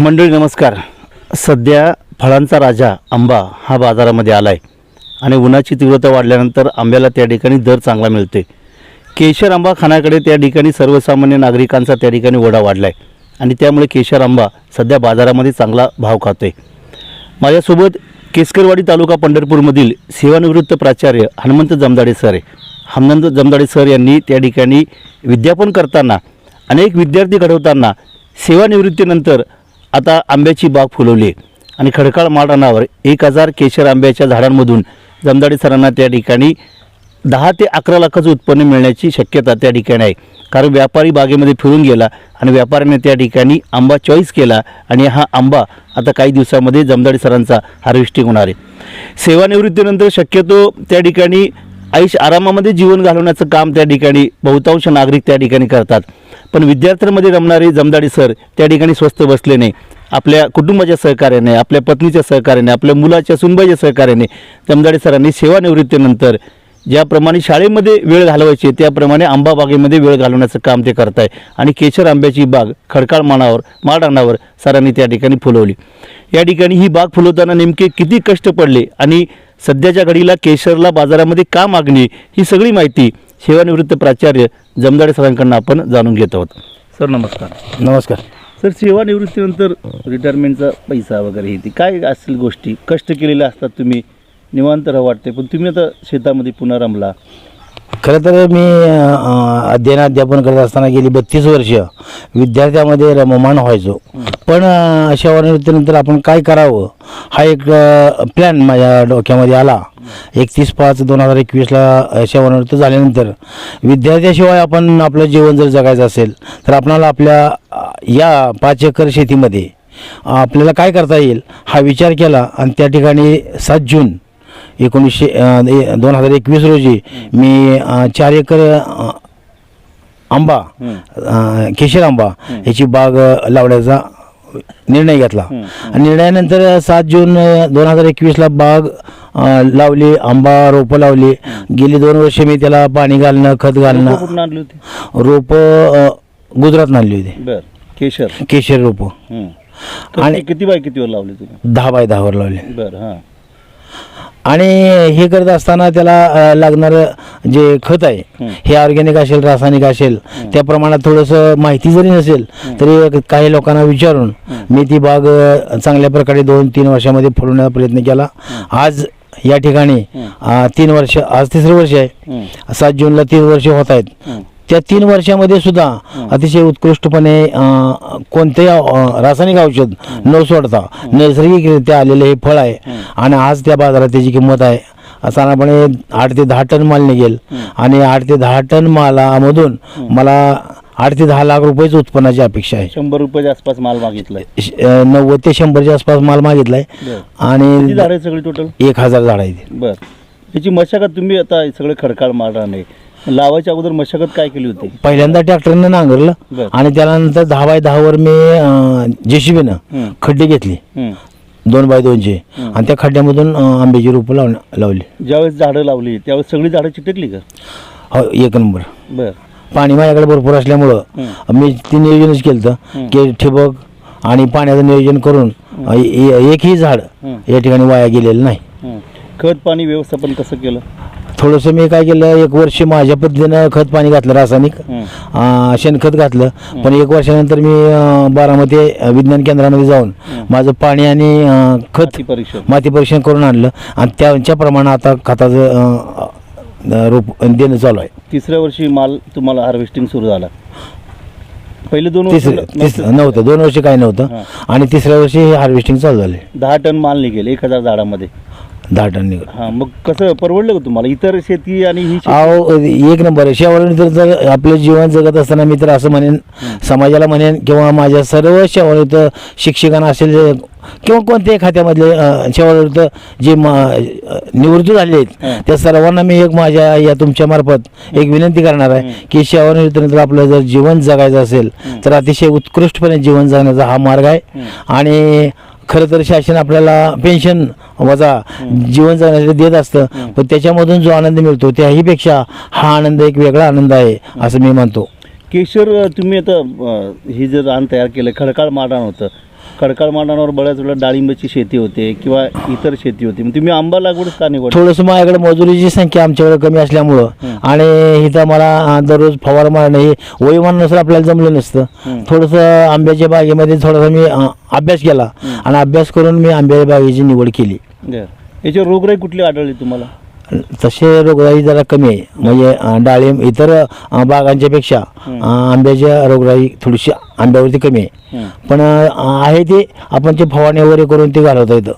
मंडळी नमस्कार. सध्या फळांचा राजा आंबा हा बाजारामध्ये आला आहे आणि उन्हाची तीव्रता वाढल्यानंतर आंब्याला त्या ठिकाणी दर चांगला मिळते केशर आंबा खाण्याकडे त्या ठिकाणी सर्वसामान्य नागरिकांचा त्या ठिकाणी ओढा वाढला आहे आणि त्यामुळे केशर आंबा सध्या बाजारामध्ये चांगला भाव खातो आहे माझ्यासोबत केसकरवाडी तालुका पंढरपूरमधील सेवानिवृत्त प्राचार्य हनुमंत जमदाडे सर आहे. हनुमंत जमदाडे सर यांनी त्या ठिकाणी विद्यापन करताना अनेक विद्यार्थी घडवताना सेवानिवृत्तीनंतर आता आंब्याची बाग फुलवली आहे. आणि खडकाळ माळरानावर एक हजार केशर आंब्याच्या झाडांमधून जमदाडी सरांना त्या ठिकाणी दहा ते अकरा लाखाचं उत्पन्न मिळण्याची शक्यता त्या ठिकाणी आहे. कारण व्यापारी बागेमध्ये फिरून गेला आणि व्यापाऱ्याने त्या ठिकाणी आंबा चॉईस केला आणि हा आंबा आता काही दिवसामध्ये जमदाडी सरांचा हार्वेस्टिंग होणार आहे. सेवानिवृत्तीनंतर शक्यतो त्या ठिकाणी आयुष्य आरामामध्ये जीवन घालवण्याचं काम त्या ठिकाणी बहुतांश नागरिक त्या ठिकाणी करतात. पण विद्यार्थ्यांमध्ये रमणारे जमदाडी सर त्या ठिकाणी स्वस्त बसले नाही आपल्या कुटुंबाच्या सहकार्याने आपल्या पत्नीच्या सहकार्याने आपल्या मुलाच्या सुनबाईच्या सहकार्याने जमदाडे सरांनी सेवानिवृत्तीनंतर ज्याप्रमाणे शाळेमध्ये वेळ घालवायची त्याप्रमाणे आंबा बागेमध्ये वेळ घालवण्याचं काम ते करत आहे आणि केशर आंब्याची बाग खडकाळ मानावर माळरानावर सरांनी त्या ठिकाणी फुलवली. या ठिकाणी ही बाग फुलवताना नेमके किती कष्ट पडले आणि सध्याच्या घडीला केशरला बाजारामध्ये का मागणी ही सगळी माहिती सेवानिवृत्त प्राचार्य जमदाडे सरांकडून आपण जाणून घेत आहोत. सर नमस्कार. नमस्कार. सर सेवानिवृत्तीनंतर रिटायरमेंटचा पैसा वगैरे हे ती काय असेल गोष्टी? कष्ट केलेल्या असतात तुम्ही निवांत राहा वाटते पण तुम्ही आता शेतामध्ये पुन्हा रमला. खरं तर मी अध्ययन अध्यापन करत असताना गेली बत्तीस वर्ष विद्यार्थ्यामध्ये रममाण व्हायचो. पण अशा सेवानिवृत्तीनंतर आपण काय करावं? हा एक प्लॅन माझ्या डोक्यामध्ये आला. एकतीस पाच दोन हजार एकवीसला सेवानिवृत्त झाल्यानंतर विद्यार्थ्याशिवाय आपण आपलं जीवन जर जगायचं असेल तर आपणाला आपल्या या पाच एकर शेतीमध्ये आपल्याला काय करता येईल? हा विचार केला आणि त्या ठिकाणी सात जून एकोणीसशे दोन हजार एकवीस रोजी मी चार एकर आंबा केशर आंबा याची बाग लावण्याचा निर्णय घेतला. आणि निर्णयानंतर सात जून दोन हजार एकवीसला बाग लावली आंबा रोपं लावली. गेली दोन वर्ष मी त्याला पाणी घालणं खत घालणं. रोपं अं, गुजरातनं आणली होती. केशर. केशर रोपं. आणि- किती बाय कितीवर लावली तुम्ही? दहा बाय दहावर लावले. बर हां. आणि हे करत असताना त्याला लागणारं जे खत आहे हं. ऑर्गॅनिक असेल रासायनिक असेल त्या प्रमाणात थोडंसं माहिती जरी नसेल तरी काही लोकांना विचारून मी ती बाग चांगल्या प्रकारे दोन तीन वर्षामध्ये फुलवण्याचा प्रयत्न केला. आज या ठिकाणी तीन वर्ष आज तिसरं वर्ष आहे. सात जूनला तीन वर्ष होत आहेत. त्या तीन वर्षामध्ये सुद्धा अतिशय उत्कृष्टपणे कोणतेही रासायनिक औषध न सोडता नैसर्गिकरित्या आलेले हे फळ आहे. आणि आज त्या बाजारात त्याची किंमत आहे. साधारणपणे आठ ते दहा टन माल निघेल. आणि आठ ते दहा टन मालामधून मला आठ ते दहा लाख रुपयेच उत्पन्नाची अपेक्षा आहे. शंभर रुपयाच्या आसपास माल मागितलाय. नव्वद ते शंभरच्या आसपास माल मागितलाय. आणि झाड आहे सगळी टोटल एक हजार झाड आहेत. बर. याची मशागत तुम्ही आता हे सगळे खडकाळ मारणार नाही. लावायच्या अगोदर मशागत काय केली होती? पहिल्यांदा ट्रॅक्टरनं नांगरलं. आणि त्यानंतर दहा बाय दहावर मी जेसीबीनं. खड्डे घेतले. दोन बाय दोनचे. आणि त्या खड्ड्यामधून आंब्याची रोपं लावून लावली. ज्यावेळेस झाडं लावली त्यावेळेस सगळी झाडं चिटकली का? हो एक नंबर. बर. पाणी माझ्याकडे भरपूर असल्यामुळं मी ते नियोजनच केलं की ठिबक आणि पाण्याचं नियोजन करून एकही झाड. या ठिकाणी वाया गेलेलं नाही. खत पाणी व्यवस्थापन कसं केलं? थोडंसं मी काय केलं एक वर्ष माझ्या पद्धतीनं खत पाणी घातलं रासायनिक. अं, शेणखत घातलं. पण एक वर्षानंतर मी अं, बारामती विज्ञान केंद्रामध्ये जाऊन माझं पाणी आणि अं, खत माती परीक्षण. माती परीक्षण करून आणलं. आणि त्यांच्या प्रमाणात आता खताचं अं, अं, रोप देणं चालू आहे. तिसऱ्या वर्षी माल तुम्हाला हार्वेस्टिंग सुरू झाला. पहिले दोन वर्ष तिसरं तिसरं नव्हतं. दोन वर्ष काही नव्हतं. आणि तिसऱ्या वर्षी हार्वेस्टिंग चालू झाले. दहा टन माल निघेल एक हजार झाडामध्ये. दहा टन निघाल हा मग कसं परवडलं का तुम्हाला? इतर शेती आणि ही शेती? अहो एक नंबर आहे. शेवाळून तर जर आपलं जीवन जगत असताना मी तर असं म्हणेन समाजाला म्हणेन किंवा माझ्या सर्व शेवाळूत शिक्षकांना असेल किंवा कोणत्याही खात्यामधले शेवाळूत जे म- अ, निवृत्त झालेले आहेत त्या सर्वांना मी एक माझ्या या तुमच्या मार्फत एक विनंती करणार आहे की सेवानिवृत्तीनंतर आपलं जर जीवन जगायचं असेल तर अतिशय उत्कृष्टपणे जीवन जगण्याचा हा मार्ग आहे. आणि खरं तर शासन आपल्याला पेन्शन वजा जीवन जगण्यासाठी देत असतं. पण त्याच्यामधून जो आनंद मिळतो त्याहीपेक्षा हा आनंद एक वेगळा आनंद आहे असं मी मानतो केशर तुम्ही आता हे जे रान तयार केलं खडकाळ मारणार होतं. खडकाळ मांडावर बऱ्याच वेळा डाळिंबाची शेती होते किंवा इतर शेती होती. मग तुम्ही आंबा लागवडच का निवड थोडंसं माझ्याकडे मजुरीची संख्या आमच्याकडे कमी असल्यामुळं. आणि इथं मला दररोज फवार मारणं हे वयोमानानुसार आपल्याला जमलं नसतं. थोडंसं आंब्याच्या बागेमध्ये थोडासा मी अं, अभ्यास केला. आणि अभ्यास करून मी आंब्याच्या बागेची निवड केली. याची रोगराई कुठली आढळली तुम्हाला? तसे रोगराई जरा कमी आहे म्हणजे डाळिंब इतर अं, बागांच्या पेक्षा. अं, आंब्याच्या रोगराई थोडीशी आंब्यावरती कमी आहे. पण आहे ते आपण ते फवारणी वगैरे करून ते घालवता येतं.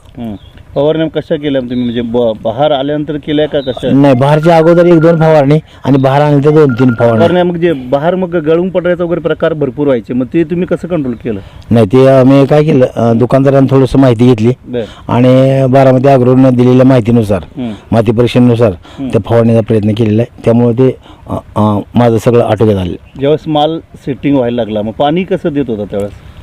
फवारण्या कशा केल्या तुम्ही? म्हणजे ब- बहार आल्यानंतर केल्या का कशा? नाही बाहेरच्या अगोदर एक दोन फवारणी आणि बाहेर आणले दोन तीन फवारणी. फवारण्या मग जे बहार मग गळून पडण्याचा वगैरे प्रकार भरपूर व्हायचे. मग ते तुम्ही कसं कंट्रोल केलं? नाही ते आम्ही काय केलं अं, दुकानदारांनी थोडंसं माहिती घेतली बर. आणि बारामती अग्रोनं दिलेल्या माहितीनुसार. माती परीक्षेनुसार. त्या फवारण्याचा प्रयत्न केलेला आहे. त्यामुळे ते अं, अं, माझं सगळं आटोक्यात आलं. ज्यावेळेस माल सेटिंग व्हायला लागला मग पाणी कसं देत होता त्यावेळेस?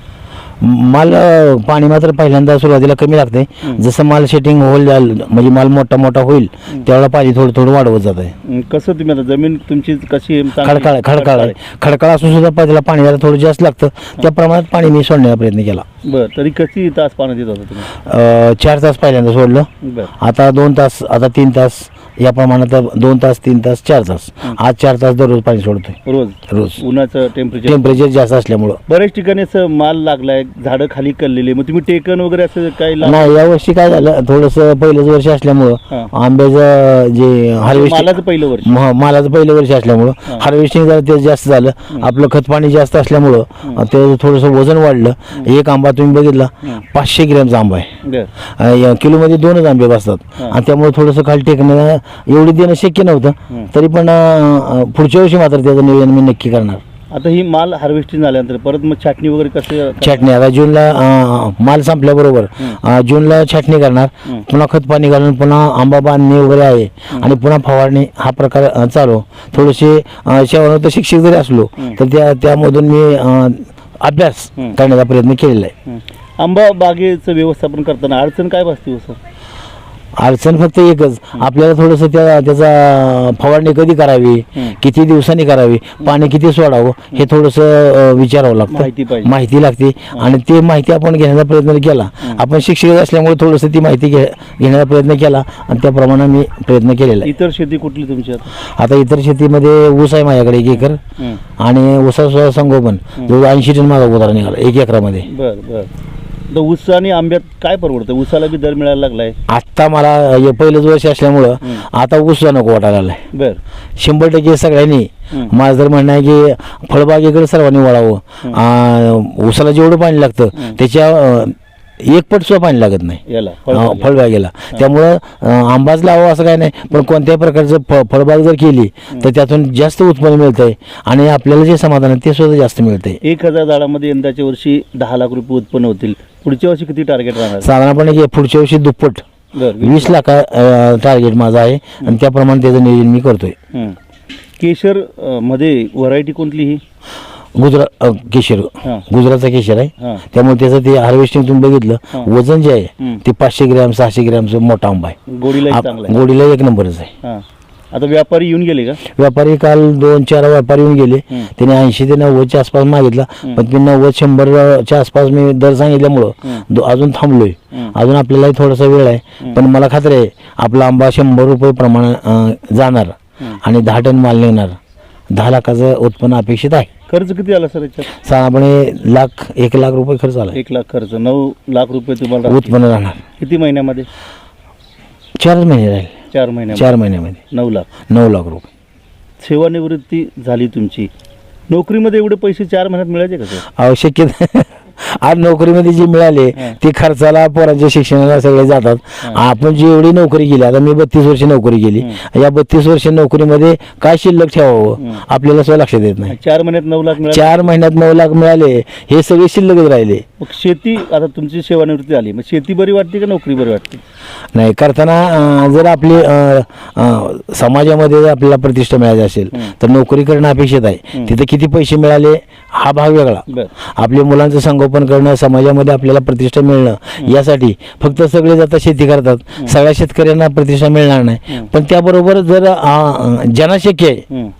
माल अं, पाणी मात्र पहिल्यांदा सुरुवातीला कमी लागते. जसं माल सेटिंग होईल म्हणजे माल मोठा मोठा होईल त्यावेळेला पाणी थोडं थोडं वाढवत जात आहे कसं तुम्ही आता जमीन तुमची कशी? चांगली? खडकाळ खडकाळ. आहे खडकाळ असून सुद्धा पाहिजे पाणी जरा थोडं जास्त लागतं. त्या प्रमाणात पाणी मी सोडण्याचा प्रयत्न केला. बर तरी किती तास पाणी देत होता तुम्ही? अं, चार तास पहिल्यांदा सोडलं. बर. आता दोन तास आता तीन तास. या प्रमाणात दोन तास तीन तास चार तास. आज चार तास दररोज पाणी सोडतोय. रोज? रोज. उन्हाचं टेम्परेचर टेम्परेचर जास्त असल्यामुळं. बऱ्याच ठिकाणी असं माल लागलाय झाडं खाली कललेली मग तुम्ही टेकन वगैरे असं काही लाव- नाही या वर्षी काय झालं थोडंसं पहिलंच वर्ष असल्यामुळं हां. आंब्याचं जे हार्वेस्टिंग मालाचं पहिलं वर्ष. मालाचं पहिलं वर्ष असल्यामुळं. हार्वेस्टिंग जरा ते जास्त झालं. आपलं खत पाणी जास्त असल्यामुळं ते थोडंसं वजन वाढलं. एक आंबा तुम्ही बघितला. पाचशे ग्रॅमचा आंबा आहे. बर. अं, या किलोमध्ये दोनच आंबे बसतात. आणि त्यामुळे थोडंसं खाली टेकणं एवढी देणं शक्य नव्हतं. तरी पण पुढच्या वर्षी मात्र त्याचं नियोजन मी नक्की करणार आता ही माल हार्वेस्टिंग झाल्यानंतर परत मग छाटणी वगैरे कसं छाटणी आता जूनला माल संपल्याबरोबर जूनला छाटणी करणार. पुन्हा खत पाणी घालून पुन्हा आंबा बांधणी वगैरे आहे आणि पुन्हा फवारणी हा प्रकार चालू थोडेसे शेवणात शिक्षक जरी असलो. तर त्या त्यामधून मी अभ्यास. करण्याचा प्रयत्न केलेला आहे. आंबा बागेचं व्यवस्थापन करताना अडचण काय बसते हो सर अडचण फक्त एकच. आपल्याला थोडंसं त्या त्याचा फवारणी कधी करावी. किती दिवसांनी करावी? पाणी किती सोडावं? हे थोडंसं विचारावं लागतं. माहिती लागते. आणि ते माहिती आपण घेण्याचा प्रयत्न केला. आपण शिक्षक असल्यामुळे थोडंसं ती माहिती घेण्याचा प्रयत्न केला आणि त्याप्रमाणे मी प्रयत्न केलेला इतर शेती कुठली तुमची आता? इतर शेतीमध्ये ऊस आहे माझ्याकडे एक एकर. आणि ऊसाचं संगोपन. जवळ ऐंशी टन माझा उतारा निघाला एक एकरामध्ये. बर बर. तर ऊस आणि आंब्यात काय परवडतं ऊसाला बी दर मिळायला लागलाय. आत्ता मला हे पहिलंच वर्ष असल्यामुळं. आता ऊस नको वाटायला लागलाय. बर. शंभर टक्के सगळ्यांनी. माझं तर म्हणणं आहे की फळबागेकडे सर्वांनी वळावं आ, ऊसाला जेवढं पाणी लागतं त्याच्या अ, एक पट सुद्धा पाणी लागत नाही. याला अ, फळबागेला. त्यामुळं अ, आंबाच लावावं असं काय नाही पण कोणत्याही प्रकारचं फ फळबाग जर केली तर त्यातून जास्त उत्पन्न मिळतंय आणि आपल्याला जे समाधान आहे ते सुद्धा जास्त मिळतंय. एक हजार झाडामध्ये यंदाच्या वर्षी दहा लाख रुपये उत्पन्न होतील. पुढच्या वर्षी किती टार्गेट राहणार? साधारणपणे की पुढच्या वर्षी दुप्पट. बर वीस लाखा टार्गेट माझं आहे. आणि त्याप्रमाणे त्याचं नियोजन मी करतोय. हं. केशर अं, मध्ये व्हरायटी कोणती ही? गुजरात अ, केशर. हां. गुजरातचा केशर आहे. हां. त्यामुळे त्याचं ते हार्वेस्टिंग तुम्ही बघितलं. हां. वजन जे आहे हं. ते पाचशे ग्रॅम सहाशे ग्रॅमचं मोठा आंबा आहे. गोडीला आप- चांगला आहे. गोडीला एक नंबरच आहे. हां. आता व्यापारी येऊन गेले का व्यापारी काल दोन चार व्यापारी येऊन गेले. त्याने ऐंशी ते नव्वदच्या आसपास मागितला. पण मी नव्वद शंभरच्या आसपास मी दर सांगितल्यामुळं. दो- अजून थांबलोय. अजून आपल्यालाही थोडासा वेळ आहे. पण मला खात्री आहे आपला आंबा शंभर रुपये प्रमाण अं, जाणार. आणि दहा टन माल निघणार दहा लाखाचं उत्पन्न अपेक्षित आहे खर्च किती आला सर याच्यात साधारणपणे लाख एक लाख रुपये खर्च आला एक लाख खर्च नऊ लाख रुपये तुम्हाला. उत्पन्न राहणार किती महिन्यामध्ये चारच महिने राहील चार महिन्यामध्ये. चार महिन्यामध्ये. नऊ लाख. नऊ लाख रुपये. सेवानिवृत्ती झाली तुमची. नोकरीमध्ये एवढे पैसे चार महिन्यात मिळायचे का सर? आवश्यक आज नोकरीमध्ये जे मिळाले. ते खर्चाला पोरांच्या शिक्षणाला सगळे जातात. आपण जी एवढी नोकरी केली आता मी बत्तीस वर्ष नोकरी केली. या बत्तीस वर्ष नोकरीमध्ये काय शिल्लक ठेवावं. आपल्याला सुद्धा लक्षात येत नाही. चार महिन्यात नऊ लाख मिळाले. चार महिन्यात नऊ लाख मिळाले हे सगळे शिल्लकच राहिले. मग शेती आता तुमची सेवानिवृत्ती झाली. मग शेती बरी वाटते का नोकरी बरी वाटते? नाही करताना जर आपली समाजामध्ये आपल्याला प्रतिष्ठा मिळायची असेल. तर नोकरी करणं अपेक्षित आहे. तिथे किती पैसे मिळाले हा भाग वेगळा. आपल्या मुलांचं संगोपन करणं समाजामध्ये आपल्याला प्रतिष्ठा मिळणं यासाठी फक्त सगळे जाता शेती करतात. सगळ्या शेतकऱ्यांना प्रतिष्ठा मिळणार नाही. पण त्याबरोबर जर ज्यांना शक्य आहे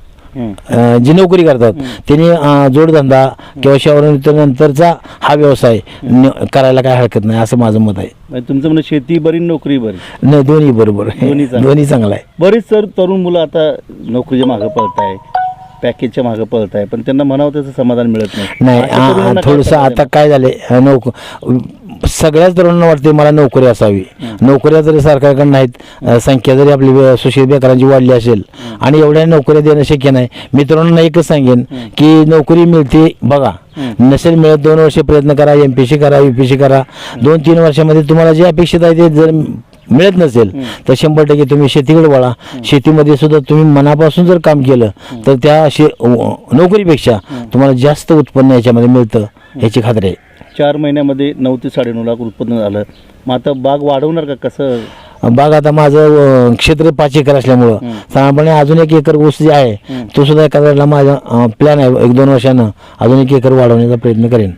जी नोकरी करतात त्यांनी जोडधंदा किंवा नंतरचा हा व्यवसाय करायला काय हरकत नाही असं माझं मत आहे. म्हणजे तुमचं म्हणणं शेती बरी नोकरी बरी? नाही दोन्ही बरोबर. दोन्ही चांगलं. आहे. बरीच तर तरुण मुलं आता नोकरीच्या मागं पळत आहे पॅकेजच्या मागं पळत आहे पण त्यांना म्हणावं त्याचं समाधान मिळत नाही. थोडस? आता काय झालंय नोक सगळ्याच तरुणांना वाटते मला नोकरी असावी. नोकऱ्या जरी सरकारकडे नाहीत संख्या जरी आपली सुशिक्षित बेकारांची वाढली असेल आणि एवढ्या नोकऱ्या देणं शक्य नाही मी तरुणांना एकच सांगेन की नोकरी मिळते बघा. नसेल मिळत दोन वर्ष प्रयत्न करा एम पी सी करा यू पी सी करा. दोन तीन वर्षामध्ये तुम्हाला जे अपेक्षित आहे ते जर मिळत नसेल तर शंभर टक्के तुम्ही शेतीकडे वळा. शेतीमध्ये सुद्धा तुम्ही मनापासून जर काम केलं तर त्या शे नोकरीपेक्षा तुम्हाला जास्त उत्पन्न याच्यामध्ये मिळतं याची खात्री आहे. चार महिन्यामध्ये नऊ ते साडेनऊ लाख उत्पन्न झालं. मग आता बाग वाढवणार का? कसं? बाग आता माझं क्षेत्र पाच एकर असल्यामुळं. साधारणपणे अजून एक एकर ऊस जे आहे तो सुद्धा एका वेळेला माझा प्लॅन आहे. एक दोन वर्षानं अजून एक एकर वाढवण्याचा प्रयत्न करेन.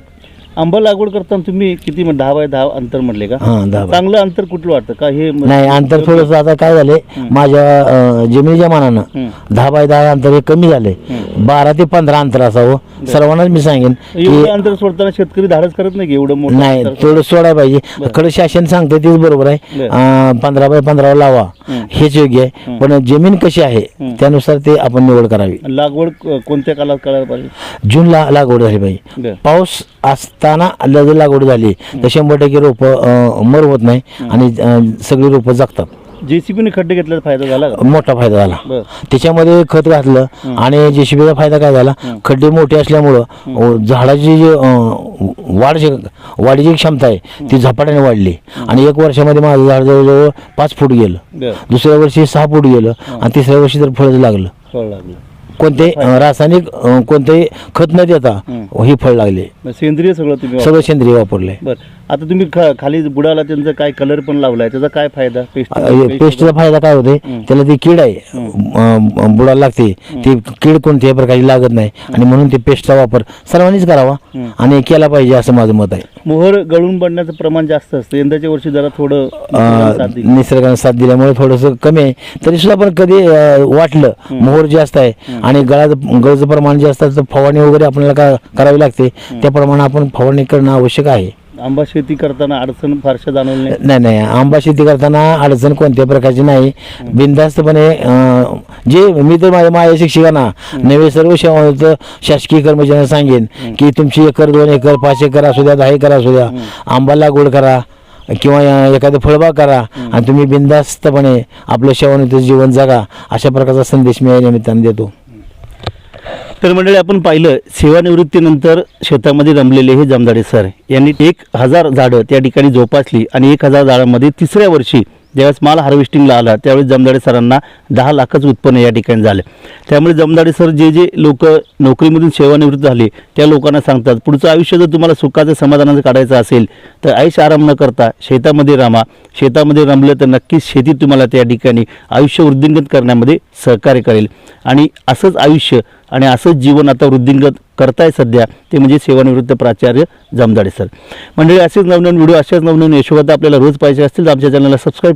आंबा लागवड करताना तुम्ही किती म्हण- दहा बाय दहा अंतर म्हटले का? हां दहा बाय. चांगलं अंतर कुठलं वाटतं? का हे म- नाही अंतर थोडंसं आता काय झालंय माझ्या अं, जमिनीच्या मानानं. दहा बाय दहा अंतर हे कमी झालंय बारा ते पंधरा अंतर असावं. सर्वांनाच मी सांगेन की एवढं अंतर सोडताना शेतकरी धाडस करत नाही की एवढं मोठं नाही अंतर? थोडं सोडायला पाहिजे. खरं शासन सांगते तेच बरोबर आहे. बरं. अं, पंधरा बाय पंधरा लावा. हेच योग्य आहे. पण जमीन कशी आहे त्यानुसार ते आपण निवड करावी. लागवड क- कोणत्या कालात करायला पाहिजे? जूनला लागवड झाली पाहिजे. बरं. पाऊस असताना जर लागवड झाली. तर शंभर टक्के रोपं मर होत नाही आणि सगळी रोपं जगतात. जेसीबीने खड्डे घेतल्याचा फायदा झाला मोठा फायदा झाला. त्याच्यामध्ये खत घातलं आणि जेसीबीचा फायदा काय झाला? खड्डे मोठे असल्यामुळं झाडाची जी वाढ वाढीची क्षमता आहे ती झपाट्याने वाढली. आणि एक वर्षामध्ये माझं झाड जवळजवळ पाच फूट गेलं. दुसऱ्या वर्षी सहा फूट गेलं आणि तिसऱ्या वर्षी तर फळच लागलं. फळ लागलं. कोणते रासायनिक अं, कोणतेही खत न देता ही फळ लागले. सेंद्रिय सगळं तुम्ही सगळं सेंद्रिय वापरले बर. आता तुम्ही ख- खाली बुडाला त्यांचा काय कलर पण लावलाय त्याचा काय फायदा? पेस्ट पेस्टचा फायदा काय होते? त्याला ती कीड आहे अं, बुडाला लागते ती कीड कोणत्याही प्रकारची लागत नाही. आणि म्हणून ते पेस्टचा वापर सर्वांनीच करावा आणि केला पाहिजे असं माझं मत आहे. मोहर गळून पडण्याचं प्रमाण जास्त असतं. यंदाच्या वर्षी जरा थोडं अं, साथ दिली. निसर्गाने साथ दिल्यामुळे थोडंसं कमी आहे. तरी सुद्धा पण कधी अं, वाटलं मोहर जास्त आहे आणि गळाचं गळचं प्रमाण जास्त असतं फवारणी वगैरे आपल्याला का करावी लागते. त्याप्रमाणे आपण फवारणी करणं आवश्यक आहे. आंबा शेती करताना अडचण फारशा जाणवली नाही? नाही नाही. आंबा शेती करताना अडचण कोणत्या प्रकारची नाही. बिनधास्तपणे अं, जे मी तर माझ्या माझ्या शिक्षकांना नवे सर्व शासकीय कर्मचाऱ्यांना सांगेन की तुमची एकर दोन एकर पाच एकर असू द्या दहा एकर असू द्या आंबा लागवड करा किंवा अं, एखादं फळबाग करा आणि तुम्ही बिनधास्तपणे आपलं सेवानिवृत्त जीवन जगा. अशा प्रकारचा संदेश मी या निमित्ताने देतो. तर मंडळी आपण पाहिलं सेवानिवृत्तीनंतर शेतामध्ये रमलेले हे जमदाडे सर यांनी एक हजार झाडं त्या ठिकाणी जोपासली आणि एक हजार झाडांमध्ये तिसऱ्या वर्षी ज्यावेळेस माल हार्वेस्टिंगला आला त्यावेळेस जमदाडे सरांना दहा लाखच उत्पन्न या ठिकाणी झालं. त्यामुळे जमदाडे सर जे जे लोक नोकरीमधून सेवानिवृत्त झाले त्या लोकांना सांगतात पुढचं आयुष्य जर तुम्हाला सुखाचं समाधानाचं काढायचं असेल तर आयुष्य आराम न करता शेतामध्ये रामा. शेतामध्ये रमलं तर नक्कीच शेती तुम्हाला त्या ठिकाणी आयुष्य वृद्धिंगत करण्यामध्ये सहकार्य करेल. आणि असंच आयुष्य आणि असंच जीवन आता वृद्धिंगत करताय सध्या ते म्हणजे सेवानिवृत्त प्राचार्य जमदाडे सर. म्हणजे असेच नवनवीन व्हिडिओ अशाच नवनवीन यशोगाता आपल्याला रोज पाहिजे असतील तर आमच्या चॅनलला सबस्क्राईब